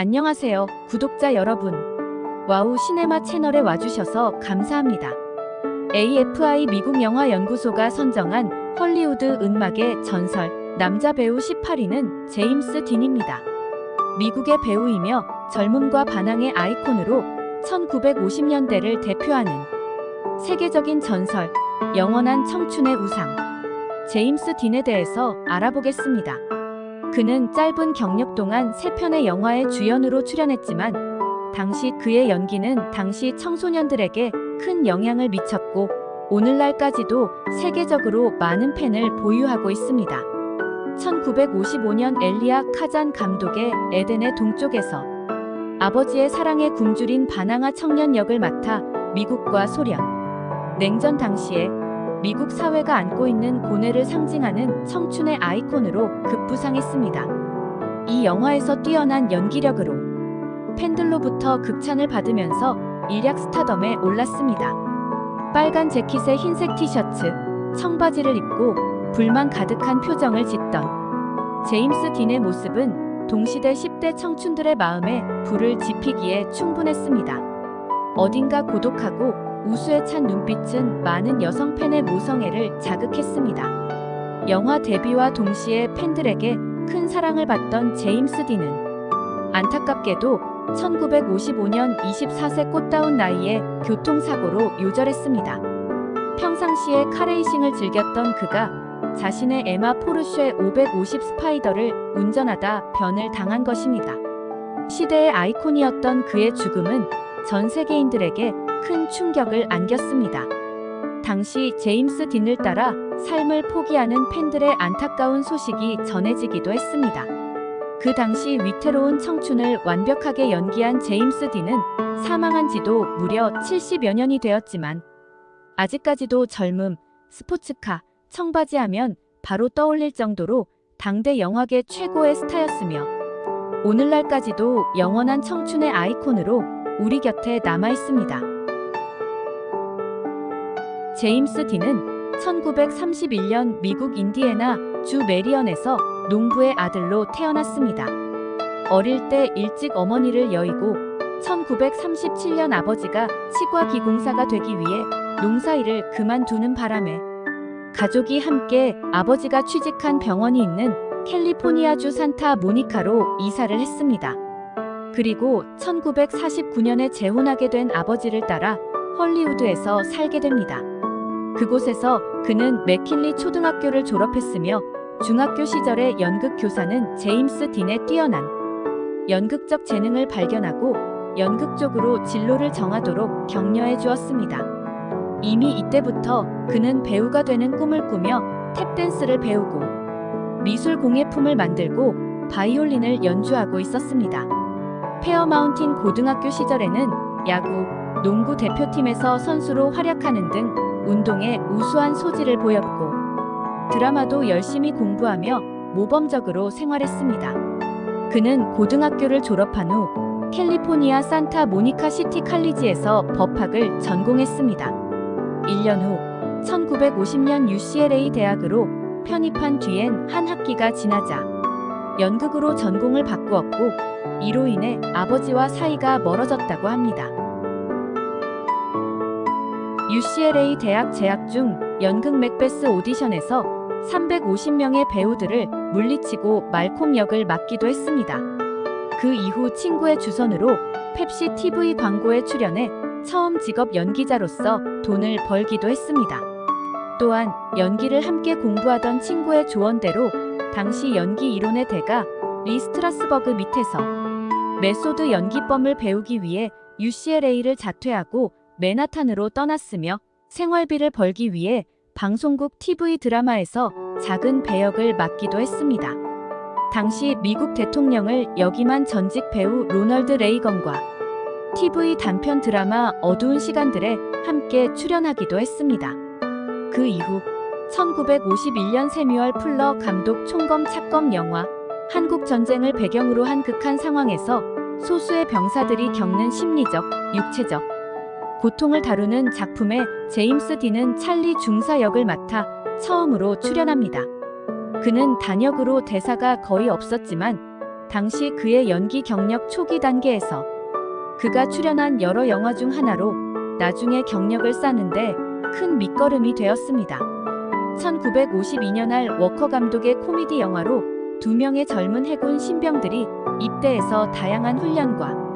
안녕하세요, 구독자 여러분. 와우 시네마 채널에 와주셔서 감사합니다. AFI 미국 영화 연구소가 선정한 헐리우드 은막의 전설 남자 배우 18위는 제임스 딘입니다. 미국의 배우이며 젊음과 반항의 아이콘으로 1950년대를 대표하는 세계적인 전설, 영원한 청춘의 우상. 제임스 딘에 대해서 알아보겠습니다. 그는 짧은 경력 동안 세 편의 영화의 주연으로 출연했지만 당시 그의 연기는 당시 청소년들에게 큰 영향을 미쳤고 오늘날까지도 세계적으로 많은 팬을 보유하고 있습니다. 1955년 엘리아 카잔 감독의 에덴의 동쪽에서 아버지의 사랑에 굶주린 바나나 청년 역을 맡아 미국과 소련, 냉전 당시에 미국 사회가 안고 있는 고뇌를 상징하는 청춘의 아이콘으로 급부상했습니다. 이 영화에서 뛰어난 연기력으로 팬들로부터 극찬을 받으면서 일약 스타덤에 올랐습니다. 빨간 재킷에 흰색 티셔츠, 청바지를 입고 불만 가득한 표정을 짓던 제임스 딘의 모습은 동시대 10대 청춘들의 마음에 불을 지피기에 충분했습니다. 어딘가 고독하고 우수에 찬 눈빛은 많은 여성 팬의 모성애를 자극했습니다. 영화 데뷔와 동시에 팬들에게 큰 사랑을 받던 제임스 딘은 안타깝게도 1955년 24세 꽃다운 나이에 교통사고로 요절했습니다. 평상시에 카레이싱을 즐겼던 그가 자신의 에마 포르쉐 550 스파이더를 운전하다 변을 당한 것입니다. 시대의 아이콘이었던 그의 죽음은 전 세계인들에게 큰 충격을 안겼습니다. 당시 제임스 딘을 따라 삶을 포기하는 팬들의 안타까운 소식이 전해지기도 했습니다. 그 당시 위태로운 청춘을 완벽하게 연기한 제임스 딘은 사망한 지도 무려 70여 년이 되었지만 아직까지도 젊음, 스포츠카, 청바지 하면 바로 떠올릴 정도로 당대 영화계 최고의 스타였으며 오늘날까지도 영원한 청춘의 아이콘으로 우리 곁에 남아 있습니다. 제임스 딘은 1931년 미국 인디애나 주 메리언에서 농부의 아들로 태어났습니다. 어릴 때 일찍 어머니를 여의고 1937년 아버지가 치과 기공사가 되기 위해 농사일을 그만두는 바람에 가족이 함께 아버지가 취직한 병원이 있는 캘리포니아주 산타 모니카로 이사를 했습니다. 그리고 1949년에 재혼하게 된 아버지를 따라 헐리우드에서 살게 됩니다. 그곳에서 그는 맥킨리 초등학교를 졸업했으며 중학교 시절의 연극 교사는 제임스 딘의 뛰어난 연극적 재능을 발견하고 연극 쪽으로 진로를 정하도록 격려해 주었습니다. 이미 이때부터 그는 배우가 되는 꿈을 꾸며 탭댄스를 배우고 미술 공예품을 만들고 바이올린을 연주하고 있었습니다. 페어마운틴 고등학교 시절에는 야구, 농구 대표팀에서 선수로 활약하는 등 운동에 우수한 소질을 보였고 드라마도 열심히 공부하며 모범적으로 생활했습니다. 그는 고등학교를 졸업한 후 캘리포니아 산타 모니카 시티 칼리지에서 법학을 전공했습니다. 1년 후 1950년 UCLA 대학으로 편입한 뒤엔 한 학기가 지나자 연극으로 전공을 바꾸었고 이로 인해 아버지와 사이가 멀어졌다고 합니다. UCLA 대학 재학 중 연극 맥베스 오디션에서 350명의 배우들을 물리치고 말콤 역을 맡기도 했습니다. 그 이후 친구의 주선으로 펩시 TV 광고에 출연해 처음 직업 연기자로서 돈을 벌기도 했습니다. 또한 연기를 함께 공부하던 친구의 조언대로 당시 연기 이론의 대가 리 스트라스버그 밑에서 메소드 연기법을 배우기 위해 UCLA를 자퇴하고 맨하탄으로 떠났으며 생활비를 벌기 위해 방송국 TV 드라마에서 작은 배역을 맡기도 했습니다. 당시 미국 대통령을 역임한 전직 배우 로널드 레이건과 TV 단편 드라마 어두운 시간들에 함께 출연하기도 했습니다. 그 이후 1951년 세뮤얼 풀러 감독 총검 착검 영화 한국 전쟁을 배경으로 한 극한 상황에서 소수의 병사들이 겪는 심리적, 육체적 고통을 다루는 작품에 제임스 딘은 찰리 중사 역을 맡아 처음으로 출연합니다. 그는 단역으로 대사가 거의 없었지만 당시 그의 연기 경력 초기 단계에서 그가 출연한 여러 영화 중 하나로 나중에 경력을 쌓는데 큰 밑거름이 되었습니다. 1952년 할 워커 감독의 코미디 영화로 두 명의 젊은 해군 신병들이 입대해서 다양한 훈련과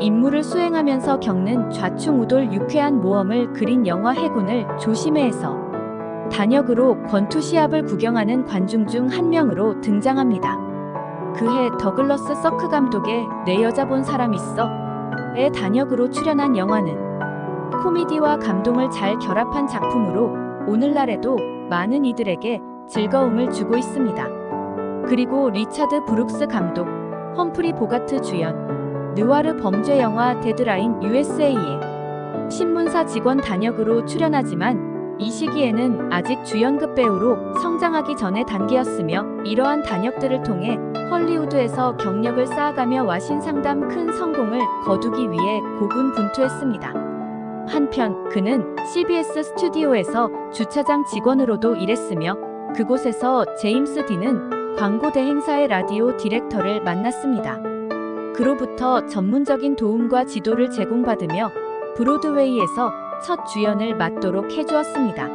임무를 수행하면서 겪는 좌충우돌 유쾌한 모험을 그린 영화 해군을 조심해에서 단역으로 권투 시합을 구경하는 관중 중 한 명으로 등장합니다. 그해 더글러스 서크 감독의 내 여자 본 사람 있어 의 단역으로 출연한 영화는 코미디와 감동을 잘 결합한 작품으로 오늘날에도 많은 이들에게 즐거움을 주고 있습니다. 그리고 리차드 브룩스 감독, 험프리 보가트 주연, 느와르 범죄 영화 데드라인 USA에 신문사 직원 단역으로 출연하지만 이 시기에는 아직 주연급 배우로 성장하기 전의 단계였으며 이러한 단역들을 통해 헐리우드에서 경력을 쌓아가며 와신 상담 큰 성공을 거두기 위해 고군분투했습니다. 한편 그는 CBS 스튜디오에서 주차장 직원으로도 일했으며 그곳에서 제임스 딘은 광고 대행사의 라디오 디렉터를 만났습니다. 그로부터 전문적인 도움과 지도를 제공받으며 브로드웨이에서 첫 주연을 맡도록 해주었습니다.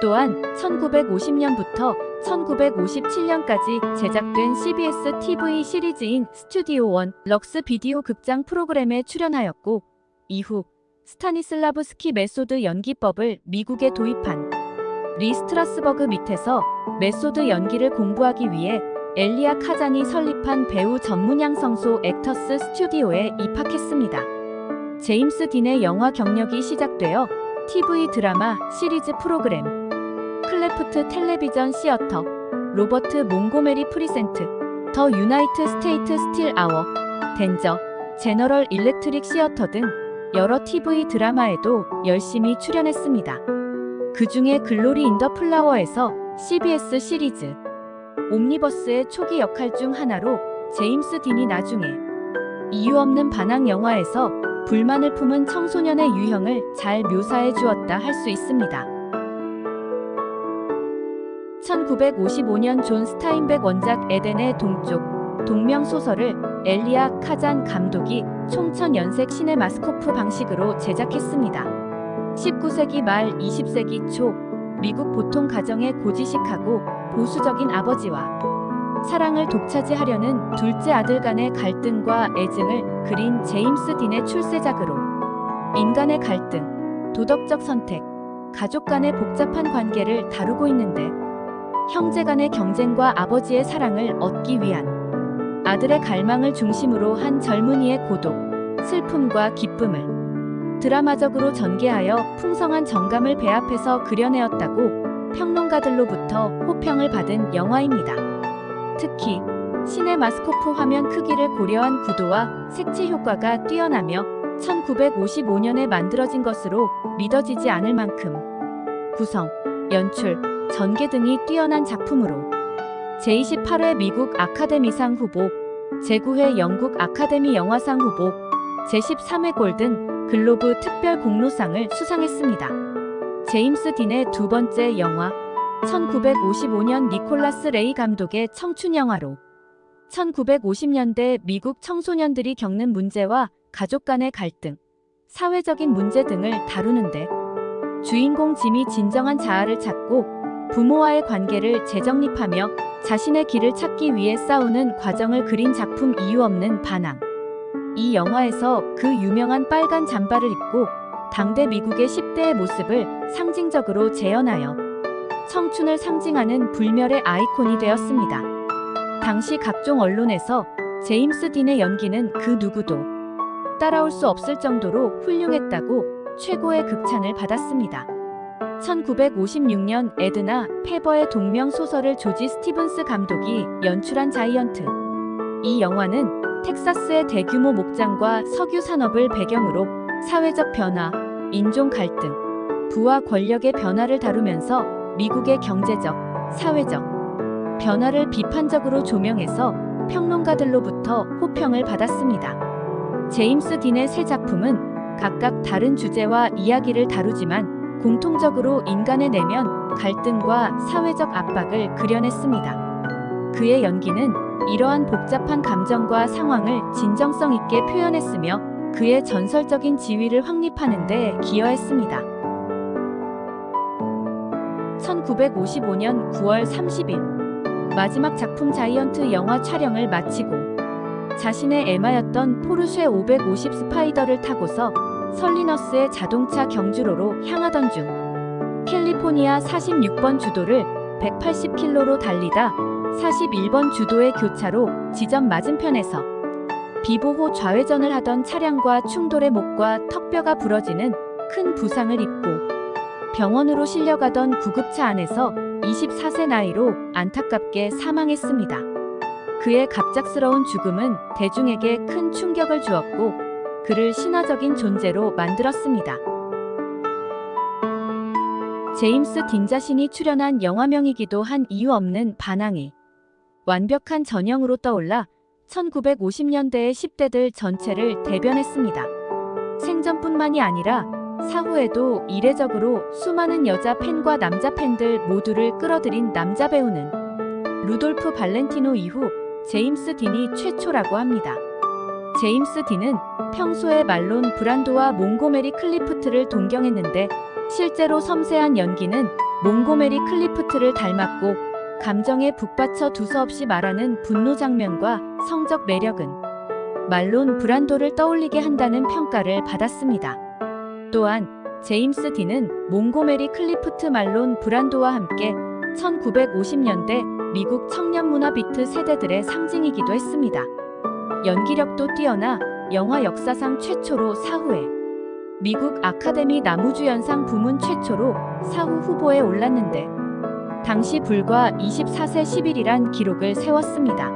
또한 1950년부터 1957년까지 제작된 CBS TV 시리즈인 스튜디오 원 럭스 비디오 극장 프로그램에 출연하였고 이후 스타니슬라브스키 메소드 연기법을 미국에 도입한 리 스트라스버그 밑에서 메소드 연기를 공부하기 위해 엘리아 카잔이 설립한 배우 전문 양 성소 액터스 스튜디오에 입학했습니다. 제임스 딘의 영화 경력이 시작되어 TV 드라마 시리즈 프로그램 클래프트 텔레비전 시어터 로버트 몽고메리 프리센트 더 유나이트 스테이트 스틸 아워 덴저 제너럴 일렉트릭 시어터 등 여러 TV 드라마에도 열심히 출연했습니다. 그 중에 글로리 인더 플라워에서 CBS 시리즈 옴니버스의 초기 역할 중 하나로 제임스 딘이 나중에 이유 없는 반항 영화에서 불만을 품은 청소년의 유형을 잘 묘사해 주었다 할 수 있습니다. 1955년 존 스타인백 원작 에덴의 동쪽 동명 소설을 엘리아 카잔 감독이 총천 연색 시네 마스코프 방식으로 제작했습니다. 19세기 말 20세기 초 미국 보통 가정의 고지식하고 보수적인 아버지와 사랑을 독차지하려는 둘째 아들 간의 갈등과 애증을 그린 제임스 딘의 출세작으로 인간의 갈등, 도덕적 선택, 가족 간의 복잡한 관계를 다루고 있는데 형제 간의 경쟁과 아버지의 사랑을 얻기 위한 아들의 갈망을 중심으로 한 젊은이의 고독, 슬픔과 기쁨을 드라마적으로 전개하여 풍성한 정감을 배합해서 그려내었다고 평론가들로부터 호평을 받은 영화입니다. 특히 시네마스코프 화면 크기를 고려한 구도와 색채 효과가 뛰어나며 1955년에 만들어진 것으로 믿어지지 않을 만큼 구성, 연출, 전개 등이 뛰어난 작품으로 제28회 미국 아카데미상 후보, 제9회 영국 아카데미 영화상 후보, 제13회 골든 글로브 특별 공로상을 수상했습니다. 제임스 딘의 두 번째 영화 1955년 니콜라스 레이 감독의 청춘 영화로 1950년대 미국 청소년들이 겪는 문제와 가족 간의 갈등, 사회적인 문제 등을 다루는데 주인공 짐이 진정한 자아를 찾고 부모와의 관계를 재정립하며 자신의 길을 찾기 위해 싸우는 과정을 그린 작품 이유 없는 반항. 이 영화에서 그 유명한 빨간 잠바를 입고 당대 미국의 10대의 모습을 상징적으로 재현하여 청춘을 상징하는 불멸의 아이콘이 되었습니다. 당시 각종 언론에서 제임스 딘의 연기는 그 누구도 따라올 수 없을 정도로 훌륭했다고 최고의 극찬을 받았습니다. 1956년 에드나 페버의 동명 소설을 조지 스티븐스 감독이 연출한 자이언트. 이 영화는 텍사스의 대규모 목장과 석유 산업을 배경으로 사회적 변화, 인종 갈등, 부와 권력의 변화를 다루면서 미국의 경제적, 사회적 변화를 비판적으로 조명해서 평론가들로부터 호평을 받았습니다. 제임스 딘의 세 작품은 각각 다른 주제와 이야기를 다루지만 공통적으로 인간의 내면, 갈등과 사회적 압박을 그려냈습니다. 그의 연기는 이러한 복잡한 감정과 상황을 진정성 있게 표현했으며 그의 전설적인 지위를 확립하는 데 기여했습니다. 1955년 9월 30일 마지막 작품 자이언트 영화 촬영을 마치고 자신의 애마였던 포르쉐 550 스파이더를 타고서 설리너스의 자동차 경주로로 향하던 중 캘리포니아 46번 주도를 180km로 달리다 41번 주도의 교차로 지점 맞은편에서 비보호 좌회전을 하던 차량과 충돌의 목과 턱뼈가 부러지는 큰 부상을 입고 병원으로 실려가던 구급차 안에서 24세 나이로 안타깝게 사망했습니다. 그의 갑작스러운 죽음은 대중에게 큰 충격을 주었고 그를 신화적인 존재로 만들었습니다. 제임스 딘 자신이 출연한 영화명이기도 한 이유 없는 반항이 완벽한 전형으로 떠올라 1950년대의 10대들 전체를 대변했습니다. 생전뿐만이 아니라 사후에도 이례적으로 수많은 여자 팬과 남자 팬들 모두를 끌어들인 남자 배우는 루돌프 발렌티노 이후 제임스 딘이 최초라고 합니다. 제임스 딘은 평소에 말론 브란도와 몽고메리 클리프트를 동경했는데 실제로 섬세한 연기는 몽고메리 클리프트를 닮았고 감정에 북받쳐 두서없이 말하는 분노 장면과 성적 매력은 말론 브란도를 떠올리게 한다는 평가를 받았습니다. 또한 제임스 딘은 몽고메리 클리프트 말론 브란도와 함께 1950년대 미국 청년 문화 비트 세대들의 상징이기도 했습니다. 연기력도 뛰어나 영화 역사상 최초로 사후에 미국 아카데미 나무주연상 부문 최초로 사후 후보에 올랐는데 당시 불과 24세 10일이란 기록을 세웠습니다.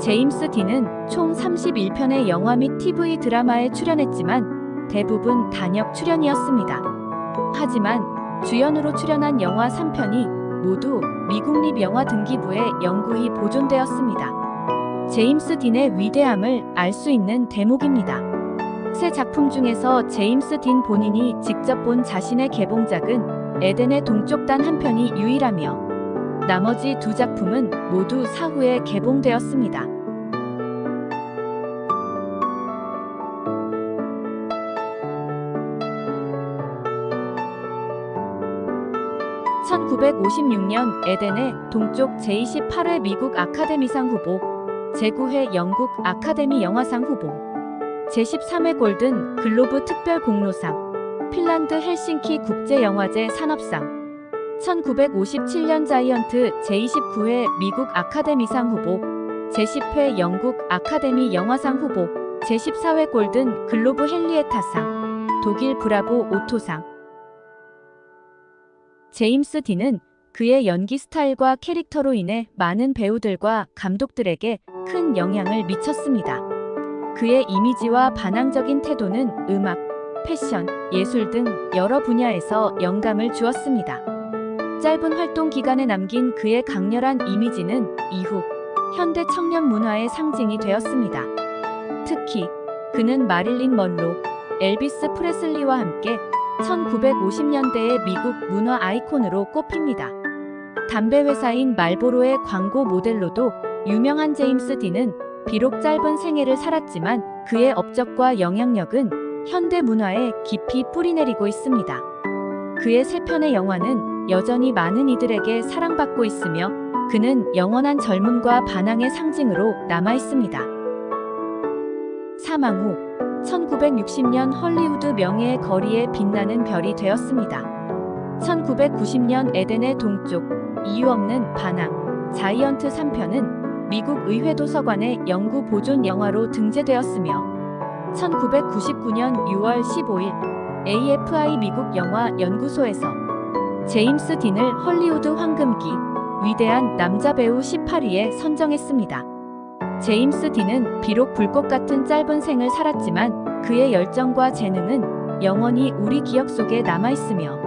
제임스 딘은 총 31편의 영화 및 TV 드라마에 출연했지만 대부분 단역 출연이었습니다. 하지만 주연으로 출연한 영화 3편이 모두 미국립 영화 등기부에 영구히 보존되었습니다. 제임스 딘의 위대함을 알 수 있는 대목입니다. 새 작품 중에서 제임스 딘 본인이 직접 본 자신의 개봉작은 에덴의 동쪽 단 한 편이 유일하며 나머지 두 작품은 모두 사후에 개봉되었습니다. (1956년) 에덴의 동쪽 제28회 미국 아카데미상 후보 제9회 영국 아카데미 영화상 후보 제13회 골든 글로브 특별 공로상 핀란드 헬싱키 국제영화제 산업상 1957년 자이언트 제29회 미국 아카데미상 후보 제10회 영국 아카데미 영화상 후보 제14회 골든 글로브 헨리에타상 독일 브라보 오토상 제임스 딘은 그의 연기 스타일과 캐릭터로 인해 많은 배우들과 감독들에게 큰 영향을 미쳤습니다. 그의 이미지와 반항적인 태도는 음악, 패션, 예술 등 여러 분야에서 영감을 주었습니다. 짧은 활동 기간에 남긴 그의 강렬한 이미지는 이후 현대 청년 문화의 상징이 되었습니다. 특히 그는 마릴린 먼로, 엘비스 프레슬리와 함께 1950년대의 미국 문화 아이콘으로 꼽힙니다. 담배 회사인 말보로의 광고 모델로도 유명한 제임스 딘은 비록 짧은 생애를 살았지만 그의 업적과 영향력은 현대 문화에 깊이 뿌리내리고 있습니다. 그의 세 편의 영화는 여전히 많은 이들에게 사랑받고 있으며 그는 영원한 젊음과 반항의 상징으로 남아 있습니다. 사망 후 1960년 헐리우드 명예의 거리에 빛나는 별이 되었습니다. 1990년 에덴의 동쪽, 이유 없는 반항, 자이언트 3편은 미국 의회 도서관의 영구 보존 영화로 등재되었으며 1999년 6월 15일 AFI 미국 영화 연구소에서 제임스 딘을 헐리우드 황금기 위대한 남자 배우 18위에 선정했습니다. 제임스 딘은 비록 불꽃 같은 짧은 생을 살았지만 그의 열정과 재능은 영원히 우리 기억 속에 남아 있으며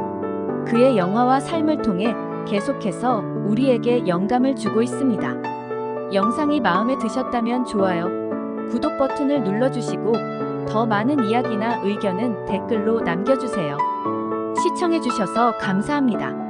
그의 영화와 삶을 통해 계속해서 우리에게 영감을 주고 있습니다. 영상이 마음에 드셨다면 좋아요, 구독 버튼을 눌러주시고 더 많은 이야기나 의견은 댓글로 남겨주세요. 시청해주셔서 감사합니다.